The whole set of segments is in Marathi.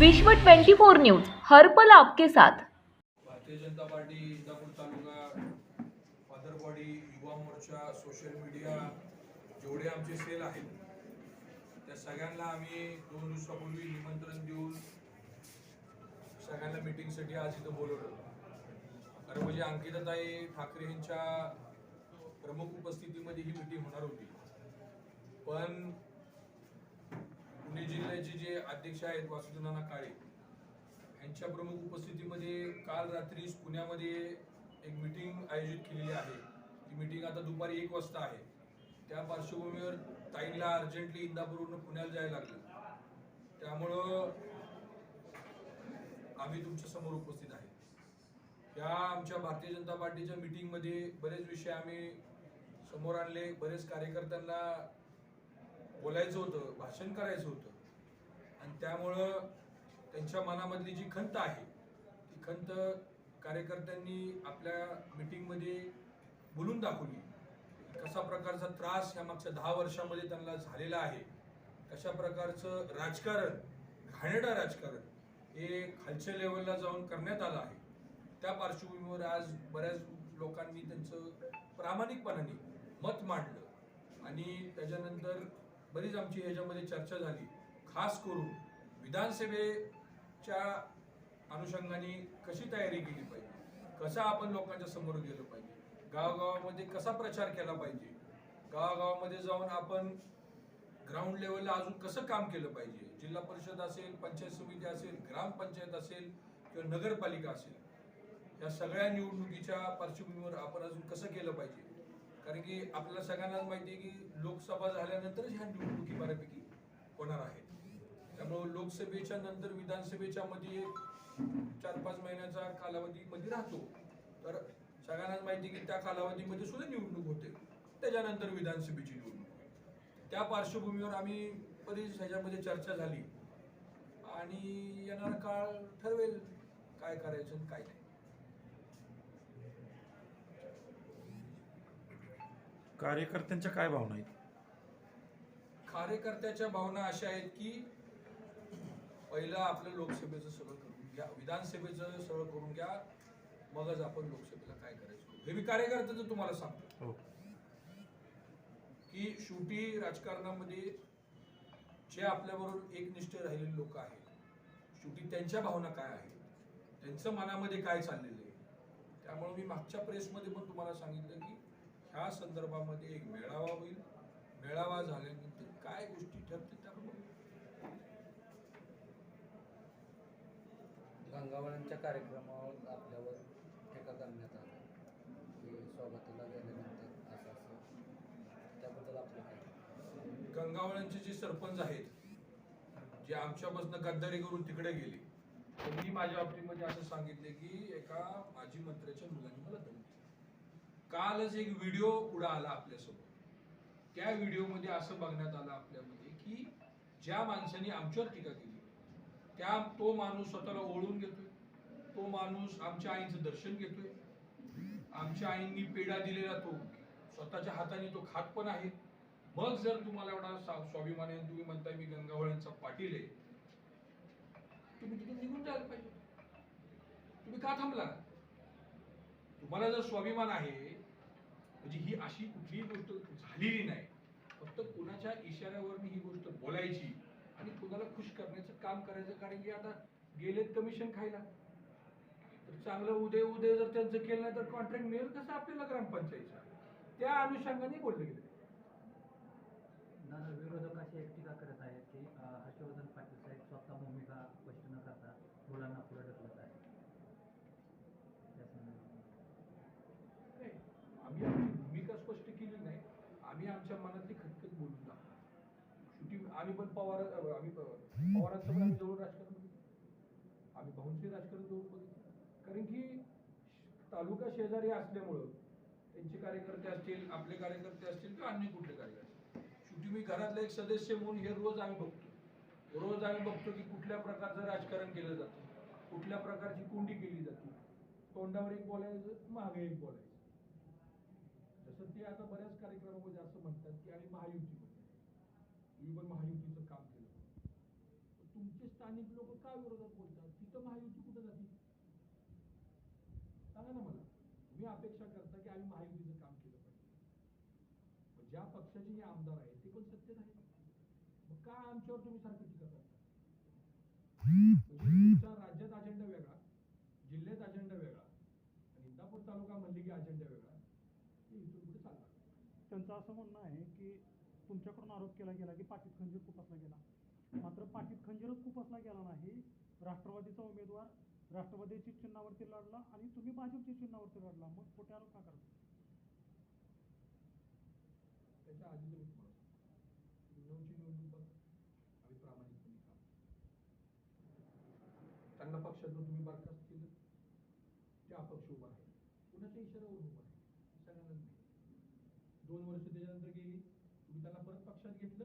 विश्व 24 न्यूज हर्पल आपके साथ. भारतीय जनता पार्टी इंदापूर तालुका फादर बॉडी युवा मोर्चा सोशल मीडिया जेवढे आमचे सेल आहेत त्या सगळ्यांना आम्ही दोन दिवसापूर्वी निमंत्रण देऊन सगळ्यांना मीटिंगसाठी आज इथं बोलवलं. कारण म्हणजे अंकिताताई ठाकरे यांच्या प्रमुख उपस्थितीमध्ये ही मीटिंग होणार होती. पण पुणे जिल्ह्याचे जे अध्यक्ष आहेत वासुदेवनाना काळे यांच्या प्रमुख उपस्थितीमध्ये काल रात्री पुण्यामध्ये एक मीटिंग आयोजित केलेली आहे. ती मीटिंग आता दुपारी एक वाजता आहे. त्या पार्श्वभूमीवर ताईला अर्जंटली इंदापूरवरून पुण्याला जायला लागलं. त्यामुळं आम्ही तुमच्यासमोर उपस्थित आहे. या आमच्या भारतीय जनता पार्टीच्या मीटिंगमध्ये बरेच विषय आम्ही समोर आणले. बरेच कार्यकर्त्यांना बोलायचं होतं भाषण करायचं होतं. आणि त्यामुळं त्यांच्या मनामधली जी खंत आहे ती खंत कार्यकर्त्यांनी आपल्या मिटिंगमध्ये बोलून दाखवली. कसा प्रकारचा त्रास ह्या मागच्या दहा वर्षामध्ये त्यांना झालेला आहे कशा प्रकारचं राजकारण घाणेडा राजकारण हे खालच्या लेवलला जाऊन करण्यात आलं आहे. त्या पार्श्वभूमीवर आज बऱ्याच लोकांनी त्यांचं प्रामाणिकपणाने मत मांडलं आणि त्याच्यानंतर बरीच आमची ह्याच्यामध्ये चर्चा झाली. खास करून विधानसभेच्या अनुषंगाने कशी तयारी केली पाहिजे? कसं आपण लोकांच्या समोर गेलं पाहिजे? गावागावामध्ये कसा प्रचार केला पाहिजे? गावागावामध्ये जाऊन आपण ग्राउंड लेवलला अजून कसं काम केलं पाहिजे? जिल्हा परिषद असेल पंचायत समिती असेल ग्रामपंचायत असेल किंवा नगरपालिका असेल या सगळ्या निवडणुकीच्या पार्श्वभूमीवर आपण अजून कसं केलं पाहिजे? कारण की आपल्याला सगळ्यांनाच माहिती आहे की लोकसभा झाल्यानंतरच ह्या निवडणुकी बऱ्यापैकी होणार आहेत. त्यामुळे लोकसभेच्या नंतर विधानसभेच्या मध्ये चार पाच महिन्याचा कालावधीमध्ये राहतो. तर सगळ्यांनाच माहिती आहे की त्या कालावधीमध्ये सुद्धा निवडणूक होते. त्याच्यानंतर विधानसभेची निवडणूक त्या पार्श्वभूमीवर आम्ही बरीच ह्याच्यामध्ये चर्चा झाली. आणि येणारा काळ ठरवेल काय करायचं आणि काय नाही. कार्यकर्त्यांच्या काय भावना आहेत? कार्यकर्त्याच्या भावना अशा आहेत की पहिलं आपलं लोकसभेचं सगळं करून घ्या विधानसभेचं सगळं करून घ्या मगच आपण लोकसभेला काय करायचं हे मी कार्यकर्त्याचं तुम्हाला सांगतो. हो. की शेवटी राजकारणामध्ये जे आपल्याबरोबर एकनिष्ठ राहिलेले लोक आहेत शेवटी त्यांच्या भावना काय आहेत? त्यांचं मनामध्ये काय चाललेलं आहे? त्यामुळे मी मागच्या प्रेसमध्ये पण तुम्हाला सांगितलं की ह्या संदर्भामध्ये एक मेळावा होईल मेळावा झाल्यानंतर काय गोष्टी ठरतील त्या. गंगावळ्यांच्या कार्यक्रमावर आपल्यावर टीका करण्यात आली की स्वागताला गेल्यानंतर असं असं त्याबद्दल आपलं काय गंगावळ्यांचे जे सरपंच आहेत जे आमच्यापासून गद्दारी करून तिकडे गेले त्यांनी माझ्या बाबतीमध्ये असं सांगितले की एका माजी मंत्र्याच्या मुलाने मला धमकी. कालच एक व्हिडिओ पुढे आला आपल्यासोबत. त्या व्हिडिओमध्ये असं बघण्यात आलं आपल्यामध्ये की ज्या माणसाने आमच्यावर टीका केली त्या तो माणूस स्वतःला ओळून घेतोय. तो माणूस आमच्या आईचं दर्शन घेतोय. आमच्या आईंनी पेढा दिलेला तो स्वतःच्या हाताने तो खात पण आहे. मग जर तुम्हाला एवढा स्वाभिमान आहे आणि तुम्ही म्हणताय मी गंगावळ्यांचा पाटील आहे तुम्ही तिथे निघून जायला पाहिजे. तुम्ही का थांबला? तुम्हाला जर स्वाभिमान आहे म्हणजे ही अशी कुठलीही गोष्ट झालेली नाही. फक्त कुणाच्या इशाऱ्यावरनी ही गोष्ट बोलायची आणि कुणाला खुश करण्याचं काम करायचं कारण की आता गेलेत कमिशन खायला. तर चांगलं उदय उदय जर त्यांचं केलं नाही तर कॉन्ट्रॅक्ट मिळेल कसं आपल्याला ग्रामपंचायतीचा? त्या अनुषंगाने बोललं गेलं. दादा एक टीका करत आहेत की अ, हर्षवर्धन पाटील साहेब स्वतः भूमिका स्पष्ट न करता मुलांना पुढे ढकलत आहे त्या संदर्भात. नाही, आम्ही आमची भूमिका स्पष्ट केली नाही आम्ही आमच्या मनातली खतखत बोलून दाखवतो शेवटी आम्ही पण पवार आम्ही प- पवारांसोबत आम्ही जवळ राजकारण बघितलं. आम्ही भाऊंचे राजकारण जवळ बघितलं. कारण की तालुका शेजारी असल्यामुळं त्यांचे कार्यकर्ते असतील आपले कार्यकर्ते असतील किंवा अन्य कुठले कार्यकर्ते शेवटी मी घरातला एक सदस्य म्हणून हे रोज आम्ही बघतो. रोज आम्ही बघतो की कुठल्या प्रकारचं राजकारण केलं जातं. कुठल्या प्रकारची कोंडी केली जाते. तोंडावर एक बोलायचं मागे एक बोलायचं. जसं ते आता बऱ्याच कार्यक्रमामध्ये असं म्हणतात की आम्ही महायुती तुम्ही पण महायुतीचं स्थानिक लोक का विरोधात बोलतात? तिथं महायुती कुठं जाते? सांगा ना मला. तुम्ही अपेक्षा करता की आम्ही महायुतीचं काम केलं पाहिजे. ज्या पक्षाचे हे आमदार आहेत ते पण सत्तेत आहेत. मग का आमच्यावर तुम्ही सारखं टीका करता? म्हणजे तुमचा राज्यात अजेंडा वेगळा जिल्ह्यात अजेंडा वेगळा आणि इंदापूर तालुका म्हणले की अजेंडा वेगळा हे इथून पुढे चालणार त्यांचं असं म्हणणं आहे की तुमच्याकडून आरोप केला गेला की पाटील खंजीर खुपसला गेला. मात्र पाठीत खंजीरच खुपसला गेला नाही. राष्ट्रवादीचा उमेदवार राष्ट्रवादीच्या चिन्हावरती लढला आणि तुम्ही भाजपच्या चिन्हावरती लढला. मग कुठे आरोप का करता? त्याच्या आधी तुम्ही नऊची निवडणूक आम्ही प्रामाणिकपणे काम त्यांना पक्षातून तुम्ही बरखास्त केलं ते अपक्ष उभा आहे कुणाच्या इशाऱ्यावर उभा आहे सगळ्यांनाच दोन वर्ष त्याच्यानंतर गेली. तुम्ही त्यांना परत पक्षात घेतलं.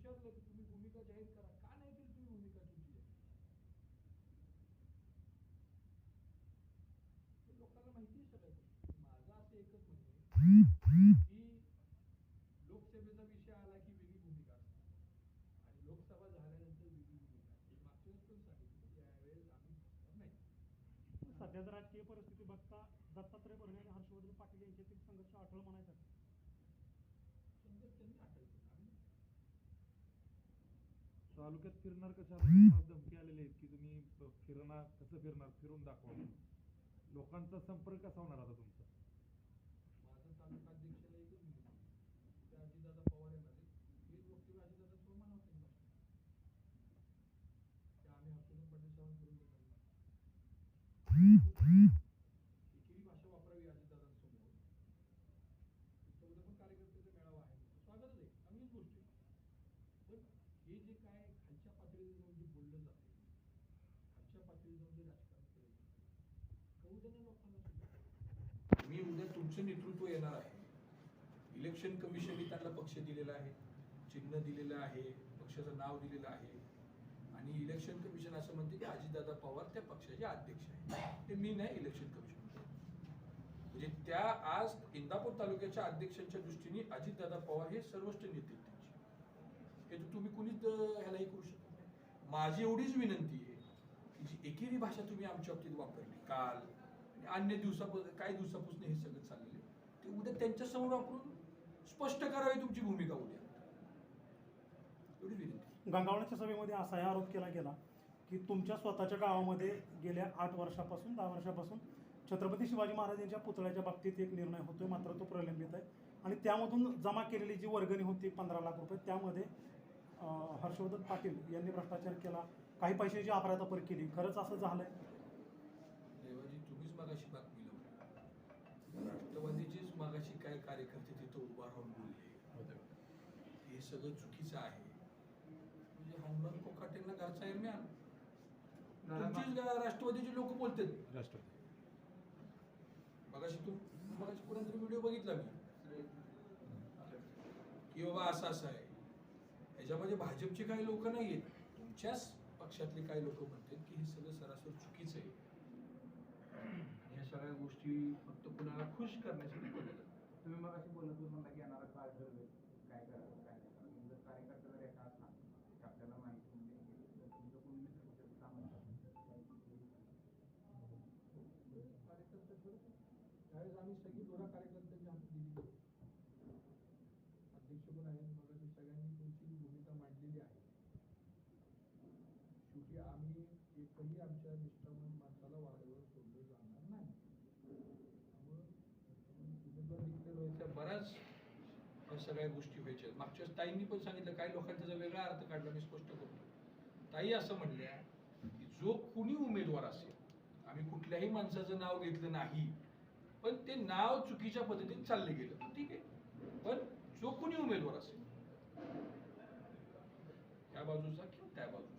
विचारलं की तुम्ही भूमिका जाहीर करा। का नाही केली तुम्ही भूमिका तुमची लोकांना माहिती सगळ्या गोष्टी माझं असं एकच की लोकसभेचा विषय आला की वेगळी भूमिका आणि लोकसभा झाल्यानंतर वेगळी भूमिका मागच्या पण सांगितलं यावेळेस आम्ही नाही. राजकीय परिस्थिती बघता दत्तात्रय भरणे आणि हर्षवर्धन पाटील यांच्यातील संघर्ष आठवण म्हणायचा. तालुक्यात फिरणार कशा धमकी आलेली आहेत की तुम्ही फिरणार कसं फिरणार? फिरून दाखवा. लोकांचा संपर्क कसा होणार आता तुमचा? माझं तालुका अध्यक्षाला एकच ते अजितदादा पवार येणार हेच वक्तव्य अजितदादा सोमान ते आम्ही देणार नाही. एकेरी भाषा वापरावी अजितदादांसमोर तिथं उद्या पण कार्यकर्त्याचा मेळावा आहे स्वागतच आहे चांगलीच गोष्ट आहे पण हे जे काय खालच्या पातळीवर जाऊन जे बोललं जाते जाऊन राजकारण केलं लोकांना मी उद्या तुमचं नेतृत्व येणार आहे. इलेक्शन कमिशनने त्यांना पक्ष दिलेला आहे. चिन्ह दिलेलं आहे. पक्षाचं नाव दिलेलं आहे. आणि इलेक्शन कमिशन असं म्हणते की अजितदादा पवार त्या पक्षाचे अध्यक्ष आहे ते मी नाही इलेक्शन कमिशन म्हणजे त्या आज इंदापूर तालुक्याच्या अध्यक्षांच्या दृष्टीने अजितदादा पवार हे सर्वोच्च नेते त्यांचे. हे तर तुम्ही कुणीच ह्यालाही करू शकत नाही. माझी एवढीच विनंती आहे. की जी एकेरी भाषा तुम्ही आमच्या बाबतीत वापरली काल आणि अन्य दिवसापासून काही दिवसापासून हे सगळं चाललेलं आहे. ते उद्या त्यांच्यासमोर वापरून स्पष्ट करावी तुमची भूमिका उद्या. एवढी विनंती. गंगावण्याच्या सभेमध्ये असाही आरोप केला गेला की तुमच्या स्वतःच्या गावामध्ये गेल्या आठ वर्षापासून दहा वर्षापासून छत्रपती शिवाजी महाराज यांच्या पुतळ्याच्या बाबतीत एक निर्णय होतोय मात्र तो प्रलंबित आहे. आणि त्यामधून जमा केलेली जी वर्गणी होती पंधरा लाख रुपये त्यामध्ये हर्षवर्धन पाटील यांनी भ्रष्टाचार केला. काही पैशाची अपराधापर केली. खरंच असं झालंय? देवाजी तुम्हीच मागाशी बातमी लावली राष्ट्रवादीचीच मागाशी काय कार्यकर्ते तिथं उभा राहून बोलले. हे सगळं चुकीचं आहे. म्हणजे हनुमान कोकाटेंना घरचा एरम्यान तुमचीच राष्ट्रवादीचे लोक बोलतात. राष्ट्रवादी. मगाशी तू मगाशी कोणातरी व्हिडिओ बघितला मी. की बाबा असं असं आहे. याच्यामध्ये भाजपचे काही लोक नाही आहेत तुमच्याच पक्षातले काही लोक म्हणतात की हे सगळं सरासर चुकीचं आहे. या सगळ्या गोष्टी फक्त कुणाला खुश करण्यासाठी केल्या तुम्ही मग अशी बोलत म्हणता की येणारा काळ ठरवेल. कुठंही आमच्या निष्ठावान माणसाला वाऱ्यावर सोडलं जाणार नाही. त्यामुळं बऱ्याच सगळ्या गोष्टी व्हायच्या. मागच्या ताईंनी पण सांगितलं काही लोकांनी त्याचा वेगळा अर्थ काढला मी स्पष्ट करतो. ताई असं म्हणल्या की जो कुणी उमेदवार असेल आम्ही कुठल्याही माणसाचं नाव घेतलं नाही पण ते नाव चुकीच्या पद्धतीने चाललं गेलं ठीक आहे. पण जो कुणी उमेदवार असेल त्या बाजूचा किंवा त्या बाजूचा.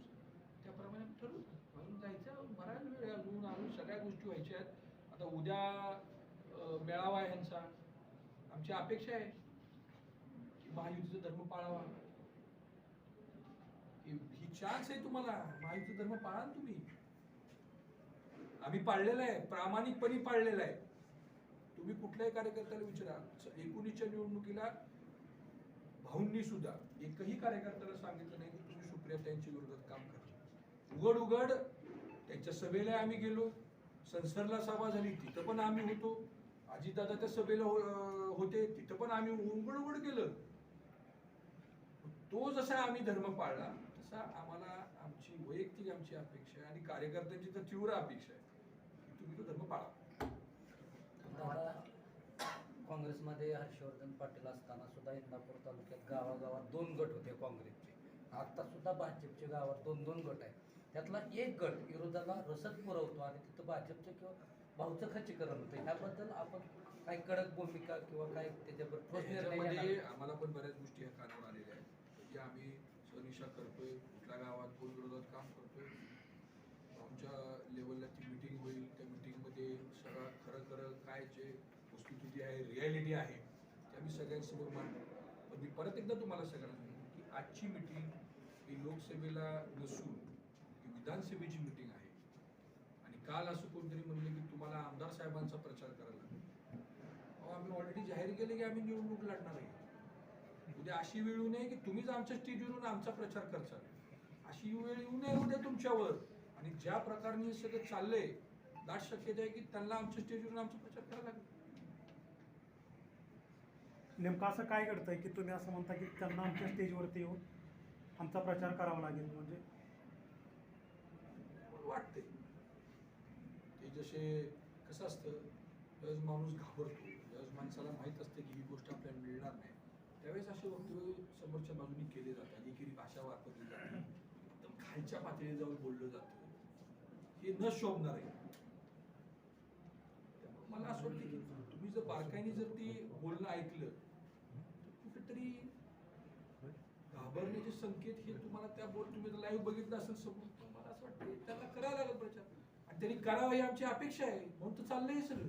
उद्या मेळावा आहे ह्यांचा. आमची अपेक्षा आहे की महायुतीचा धर्म पाळावा. ही चान्स आहे तुम्हाला. महायुतीचा धर्म पाळा ना तुम्ही. आम्ही पाळलेला आहे प्रामाणिकपणे पाळलेला आहे. तुम्ही कुठल्याही कार्यकर्त्याला विचारा. एकोणीसच्या निवडणुकीला भाऊंनी सुद्धा एकही कार्यकर्त्याला सांगितलं नाही की तुम्ही सुप्रिया त्यांच्या विरोधात काम करा उघड उघड त्यांच्या सभेला आम्ही गेलो. संसरला सभा झाली तिथं पण आम्ही होतो. अजितदादा त्या सभेला हो- होते तिथं पण आम्ही उघड उघड केलं. तो जसा आम्ही धर्म पाळला तसा आम्हाला आमची वैयक्तिक आमची अपेक्षा आहे आणि कार्यकर्त्यांची तर तीव्र अपेक्षा आहे की तुम्ही तो धर्म पाळा. दादा काँग्रेसमध्ये हर्षवर्धन पाटील असताना सुद्धा इंदापूर तालुक्यात गावागावात दोन गट होते काँग्रेसचे. आता सुद्धा भाजपचे गावात दोन दोन गट आहेत. त्यातला एक गट विरोधाला रसद पुरवतो आणि तिथं भाजपचं किंवा भाऊचं खच्चीकरण होतं. ह्याबद्दल आपण काही कडक भूमिका किंवा काय त्याच्यावर ठोस निर्णय? आम्हाला पण बऱ्याच गोष्टी ह्या कानावर आलेल्या आहेत. की आम्ही सनिशा करतोय कुठल्या गावात कोण विरोधात काम करतोय आमच्या लेवलला ती मिटिंग होईल. त्या मिटिंगमध्ये सगळं खरं खरं काय जे वस्तुस्थिती आहे रियालिटी आहे ते आम्ही सगळ्यांसमोर मांडू पण मी परत एकदा तुम्हाला सगळ्यांना सांगतो की आजची मिटिंग ही लोकसभेला नसून विधानसभेची मिटिंग आहे. आणि काल असं कोणतरी म्हणले की तुम्हाला आमदार साहेबांचा प्रचार करायला लागेल. अहो, आम्ही ऑलरेडी जाहीर केले की आम्ही निवडणूक लढणार आहे. उद्या अशी वेळ येऊ नये की तुम्हीच आमच्या स्टेजवरून आमचा प्रचार करचाल. अशी वेळ येऊ नये उद्या तुमच्यावर. आणि ज्या प्रकारे सगळं चाललंय दाट शक्यता आहे की त्यांना आमच्या स्टेजवरून आमचा प्रचार करायला लागेल. नेमकं असं काय घडतंय की तुम्ही असं म्हणता की त्यांना आमच्या स्टेजवरती येऊन आमचा प्रचार करावा लागेल? म्हणजे वाटते. ते जसे कसं असतं ज्यावेळेस माणूस घाबरतो. ज्यावेळेस माणसाला माहीत असते की ही गोष्ट आपल्याला मिळणार नाही. त्यावेळेस असे वक्तव्य समोरच्या बाजूने केले जातात. एकेरी भाषा वापरली जाते. एकदम खालच्या पातळीवर जाऊन बोललं जातं. हे न शोभणार आहे. मला असं वाटतं की तुम्ही जर बारकाईने जर ते बोलणं ऐकलं तर कुठेतरी घाबरण्याचे संकेत हे तुम्हाला त्या बोल तुम्ही लाईव्ह बघितलं असेल समोर. असं वाटते त्यांना करायला लागेल प्रचार. आणि त्यांनी करावं ही आमची अपेक्षा आहे. म्हणून तर चाललंय सगळं.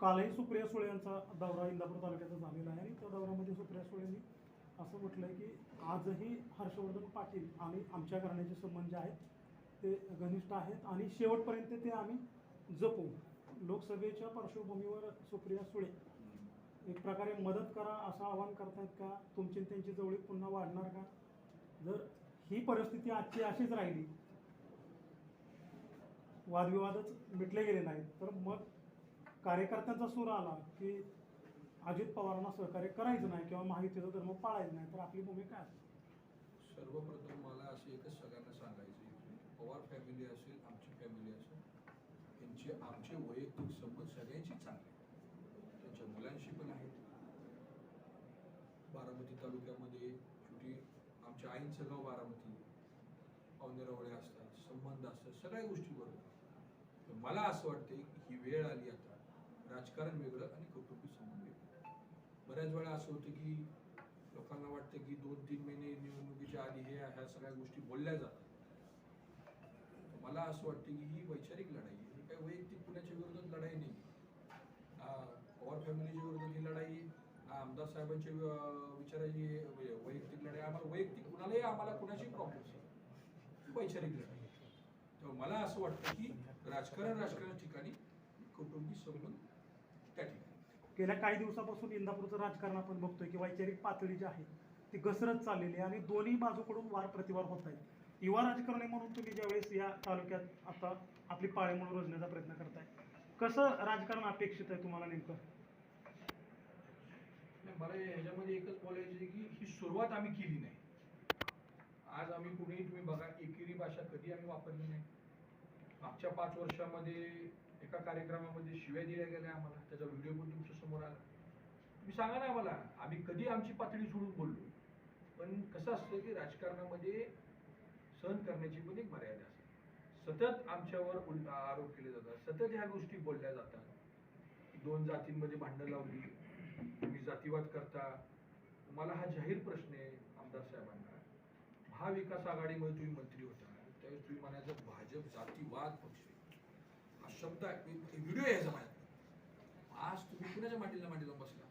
कालही सुप्रिया सुळे यांचा दौरा इंदापूर तालुक्याचा झालेला आहे आणि त्या दौऱ्यामध्ये सुप्रिया सुळेंनी असं म्हटलंय की आजही हर्षवर्धन पाटील आणि आमच्या घराण्याचे संबंध जे आहेत ते घनिष्ठ आहेत आणि शेवटपर्यंत ते आम्ही जपू. लोकसभेच्या पार्श्वभूमीवर सुप्रिया सुळे एक प्रकारे मदत करा असं आवाहन करतायत का? तुमची त्यांची जवळीक पुन्हा वाढणार का? जर ही परिस्थिती आजची अशीच राहिली. वादविवादच मिटले गेले नाहीत. तर मग कार्यकर्त्यांचा सूर आला की अजित पवारांना सहकार्य करायचं नाही किंवा माहितीचा धर्म पाळायचं नाही तर आपली भूमिका असते? सर्वप्रथम मला अशी एकच सगळ्यांना सांगायचे पवार फॅमिली असेल आमची फॅमिली असेल यांचे आमचे वैयक्तिक संबंध सगळ्यांशी चांगले त्यांच्या मुलांशी पण आहेत. बारामती तालुक्यामध्ये आमच्या आईंचं गाव बारामती. औनेरावळे असतात संबंध असतात सगळ्या गोष्टी बरोबर. तर मला असं वाटते की ही वेळ आली आता. राजकारण वेगळं आणि कौटुंबिक संबंध वेगळं. बऱ्याच वेळा असं होतं की लोकांना वाटतं की दोन तीन महिने निवडणुकीच्या आधी हे ह्या सगळ्या गोष्टी बोलल्या जातात. मला असं वाटतं की ही वैचारिक लढाई आहे. ही काही वैयक्तिक कुणाच्या विरोधात लढाई नाही. ना पवार फॅमिलीच्या विरोधात ही लढाई आमदार साहेबांचे विचाराची म्हणजे वैयक्तिक लढाई आम्हाला वैयक्तिक कुणालाही आम्हाला कुणाशी प्रॉब्लेम वैचारिक लढाई. तर मला असं वाटतं की राजकारण राजकारण ठिकाणी कौटुंबिक संबंध त्या ठिकाणी. गेल्या काही दिवसापासून इंदापूरचं राजकारण आपण बघतोय की वैचारिक पातळी जी आहे ती घसरत चाललेली आहे आणि दोन्ही बाजूकडून वार प्रतिवार होत आहेत. युवा राजकारणी म्हणून तुम्ही ज्यावेळेस या तालुक्यात आता आपली पाळे म्हणून रोजण्याचा प्रयत्न करताय कसं राजकारण अपेक्षित आहे तुम्हाला नेमकं? मला ह्याच्यामध्ये एकच बोलायचं आहे की ही सुरुवात आम्ही केली नाही. आज आम्ही कुणीही तुम्ही बघा एकेरी भाषा कधी आम्ही वापरली नाही. मागच्या पाच वर्षामध्ये एका कार्यक्रमामध्ये शिव्या दिल्या गेल्या आम्हाला त्याचा व्हिडिओ पण तुमच्यासमोर आला. तुम्ही सांगा ना आम्हाला आम्ही कधी आमची पातळी सोडून बोललो? पण कसं असतं की राजकारणामध्ये सहन करण्याची पण एक मर्यादा असते. सतत आमच्यावर उल- आरोप केले जातात. सतत ह्या गोष्टी बोलल्या जातात. दोन जातींमध्ये भांडणं लावली. तुम्ही जातीवाद करता. मला हा जाहीर प्रश्न आहे आमदार साहेबांना. महाविकास आघाडीमध्ये तुम्ही मंत्री होता. त्यावेळेस तुम्ही म्हणायचं भाजप जातीवाद पक्ष हा शब्द व्हिडिओ यायचा माझ्या आज तुम्ही कुणाच्या मांडीला मांडी जाऊन बसला?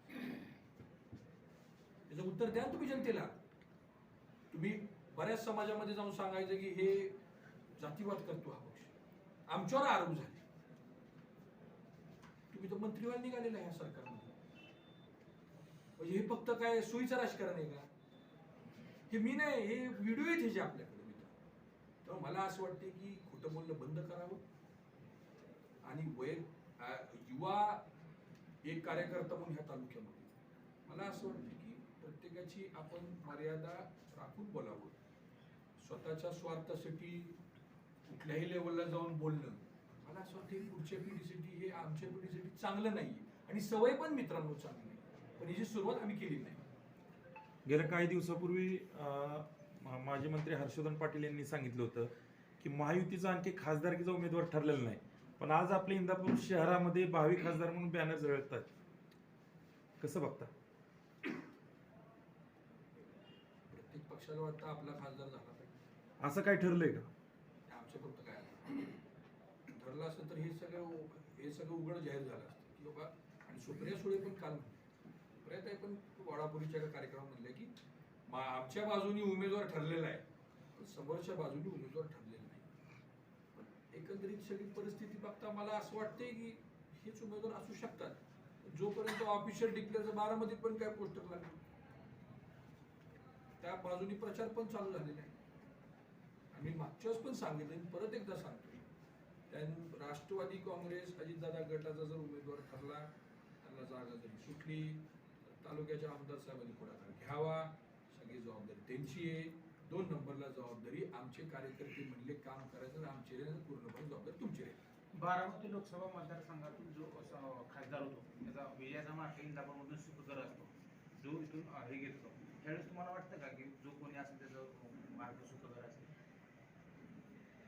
त्याचं उत्तर द्या तुम्ही जनतेला. तुम्ही बऱ्याच समाजामध्ये जाऊन सांगायचं की हे जातीवाद करतो हा पक्ष. आमच्यावर आरोप झाले. तुम्ही तर मंत्रीवाद निघालेला आहे या सरकारमध्ये. म्हणजे हे फक्त काय सोयीचं राजकारण आहे का? हे मी नाही हे व्हिडिओ आहेत ह्याचे आपल्याकडे मित्र. तर मला असं वाटते की खोटं बोलणं बंद करावं. आणि वय युवा एक कार्यकर्ता म्हणून ह्या तालुक्यामध्ये. मला असं वाटतं की प्रत्येकाची आपण मर्यादा राखून बोलावं. स्वतःच्या स्वार्थासाठी कुठल्याही लेवलला जाऊन बोलणं. मला असं वाटतं की पुढच्या पिढीसाठी हे आमच्या पिढीसाठी चांगलं नाही आणि सवय पण मित्रांनो चांगली आहे. पण याची सुरुवात आम्ही केली नाही. गेल्या काही दिवसापूर्वी माजी मंत्री हर्षवर्धन पाटील यांनी सांगितलं होतं की महायुतीचा आणखी खासदारकीचा उमेदवार ठरलेला नाही. पण आज आपल्या इंदापूर शहरामध्ये भावी खासदार म्हणून बॅनर जळतात कसं बघता? प्रत्येक पक्षाला वाटतं आपला खासदार झाला पाहिजे. असं काय ठरलंय का? हे आमचं फक्त काय आहे? ठरलं असतं तर हे सगळं हे सगळं उघड जाहीर झालं असतं. की बाबा आणि सुप्रिया सुळे पण काल म्हणले प्रयत्न आहे पण वाडापुरीच्या एका कार्यक्रमात म्हणलं की आमच्या बाजूनी उमेदवार ठरलेला आहे पण समोरच्या बाजूनी उमेदवार ठरलेला नाही. पण एकंदरीत सगळी परिस्थिती बघता मला असं वाटतंय की हेच उमेदवार असू शकतात. जोपर्यंत ऑफिशियल डिक्लेअरचं बारामतीत पण काय पोस्टर लागले त्या बाजूनी प्रचार पण चालू झालेला आहे. आम्ही मागच्या वेळेस पण सांगितलं आणि परत एकदा सांगतो त्यान राष्ट्रवादी काँग्रेस अजितदादा गटाचा जर उमेदवार ठरला त्यांना जागा जरी सुटली तालुक्याच्या आमदार साहेबांनी पुढाकार घ्यावा. सगळी जबाबदारी त्यांची आहे. दोन नंबरला जबाबदारी आमचे कार्यकर्ते म्हणले काम करायचं आणि आमची पूर्णपणे जबाबदारी तुमची आहे बारामती लोकसभा मतदारसंघातून जो खासदार होतो त्याचा विजयाचा मार्ग इंदापूरमधून सुखकर असतो. जो इथून हे घेतो. त्यावेळेस तुम्हाला वाटतं का की जो कोणी असेल त्याचं मार्ग सुखकर असेल?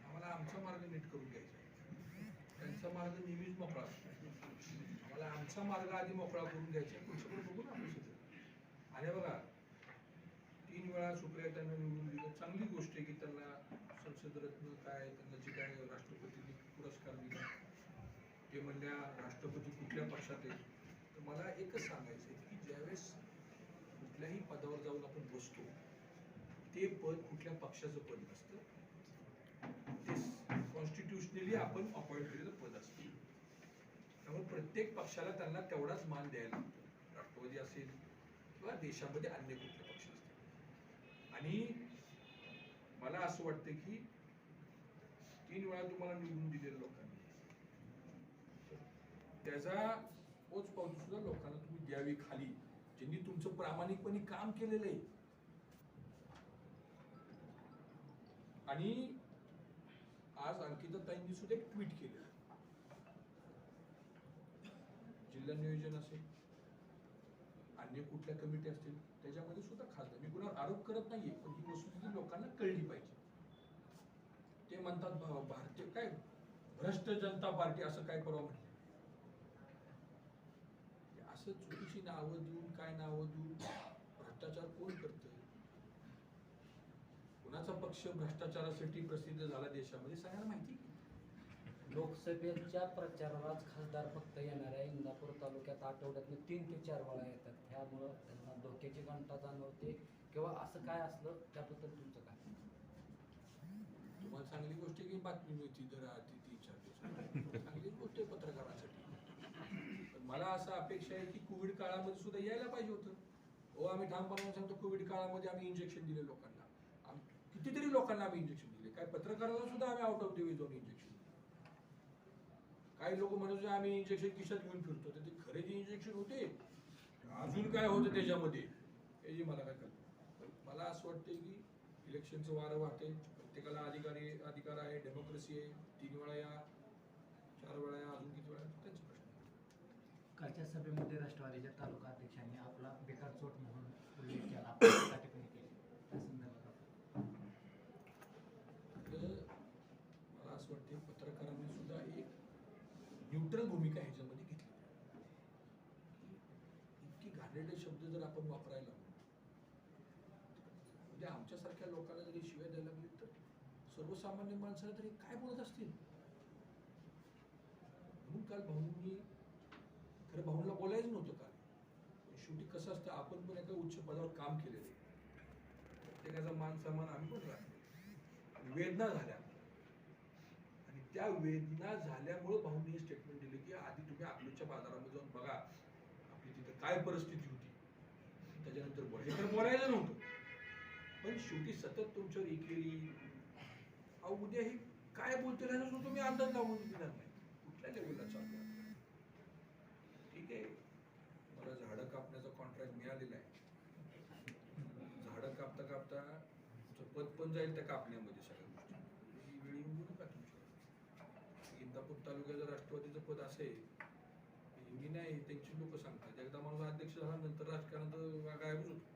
आम्हाला आमचा मार्ग नीट करून घ्यायचा त्यांचा मार्ग नेहमीच मोकळा असतो. आमचा मार्ग आधी मोकळा करून द्यायचा पुढच्याकडे पुढचं बघू ना आपण सगळं आणि बघा तीन वेळा सुप्रिया त्यांना निवडून दिलं. चांगली गोष्ट आहे की त्यांना संसद रत्न काय त्यांना जे काय राष्ट्रपतींनी पुरस्कार दिला. ते म्हणल्या राष्ट्रपती कुठल्या पक्षात आहे तर मला एकच सांगायचं आहे की ज्यावेळेस कुठल्याही पदावर जाऊन आपण बसतो ते पद कुठल्या पक्षाचं पद नसतं. ते कॉन्स्टिट्युशनली आपण अपॉइंट केलेलं पद असतं. त्यामुळे प्रत्येक पक्षाला त्यांना तेवढाच मान द्यायला लागतो. राष्ट्रवादी असेल किंवा देशामध्ये अन्य कुठले पक्ष असतील. आणि मला असं वाटतं की तीन वेळा तुम्हाला निवडून दिलेल्या लोकांनी. त्याचा पोच पावती सुद्धा लोकांना तुम्ही द्यावी खाली ज्यांनी तुमचं प्रामाणिकपणे काम केलेलं आहे. आणि आज अंकिताताईंनी सुद्धा एक ट्विट केलं. जिल्हा नियोजन असेल अन्य कुठल्या कमिटी असतील त्याच्यामध्ये सुद्धा खासदार. मी कुणावर आरोप करत नाहीये पण ही वस्तुस्थिती लोकांना कळली पाहिजे. ते म्हणतात भारतीय काय भ्रष्ट जनता पार्टी असं काय परवा म्हणले असं चुकीची नावं देऊन काय नावं देऊन भ्रष्टाचार कोण करत कुणाचा पक्ष भ्रष्टाचारासाठी प्रसिद्ध झाला देशामध्ये सगळ्यांना माहिती लोकसभेच्या प्रचारालाच खासदार फक्त येणाऱ्या इंदापूर तालुक्यात आठवड्यातनं तीन ते चार वेळा येतात. त्यामुळं त्यांना धोक्याची घंटा जाणवते. किंवा असं काय असलं त्याबद्दल तुमचं काय? तुम्हाला चांगली गोष्ट की बातमी मिळती जरा ती तीन चार दिवस चांगली गोष्ट आहे पत्रकारासाठी. पण मला असं अपेक्षा आहे की कोविड काळामध्ये सुद्धा यायला पाहिजे होतं. हो आम्ही ठामपणाने सांगतो कोविड काळामध्ये आम्ही इंजेक्शन दिले लोकांना. कितीतरी लोकांना आम्ही इंजेक्शन दिले. काय पत्रकारांना सुद्धा आम्ही आउट ऑफ द वे जाऊन इंजेक्शन काही लोक म्हणत होते आम्ही इंजेक्शन खिशात घेऊन फिरतो. तर ते खरे जे इंजेक्शन होते. अजून काय होतं त्याच्यामध्ये? याची मला काय कळतं पण मला असं वाटतं की इलेक्शनचं वारं वाहते प्रत्येकाला अधिकारी अधिकार आहे डेमोक्रेसी आहे. तीन वेळा या चार वेळा या अजून किती वेळा आहे, त्यांचा प्रश्न कालच्या सभेमध्ये राष्ट्रवादीच्या तालुका अध्यक्षांनी आपला बेकार चोट म्हणून उल्लेख केला आपण टीका टिप्पणी केली त्या संदर्भात आपण- आपलं मला असं वाटतं पत्रकारांनी सुद्धा एक न्यूट्रल भूमिका ह्याच्यामध्ये घेतली इतकी घाणेरडे शब्द जर आपण वापरायला म्हणजे आमच्यासारख्या लोकांना जरी शिव्या द्यायला लागली तर सर्वसामान्य माणसाला तरी काय बोलत असतील? म्हणून काल भाऊंनी खरं भाऊंना बोलायचं नव्हतं काल. पण शेवटी कसं असतं आपण पण एका उच्च पदावर काम केलेलं प्रत्येकाचा मान सन्मान आम्ही पण राहतो. वेदना झाल्या. आणि त्या वेदना झाल्यामुळं भाऊंनी हे स्टेटमेंट दिले की आधी तुम्ही अकलूजच्या बाजारामध्ये जाऊन बघा आपली तिथं काय परिस्थिती होती. त्याच्यानंतर बोला हे तर बोलायचं नव्हतं. पण शेवटी सतत तुमच्यावर एकेरी अहो उद्या हे काय बोलतील ह्याचा तुम्ही अंदाज लावून घेणार नाही. कुठल्या लेवलला चालू ठीक आहे. मला झाडं कापण्याचा कॉन्ट्रॅक्ट मिळालेला आहे. झाडं कापता कापता पद पण जाईल त्या कापण्यामध्ये सगळ्या गोष्टी. वेळी वेळ येऊन नका तुमच्या इंदापूर तालुक्याचं राष्ट्रवादीचं पद असेल मी नाही त्यांची लोक सांगतात. एकदा मला अध्यक्ष झाला नंतर राजकारणात गायब होतो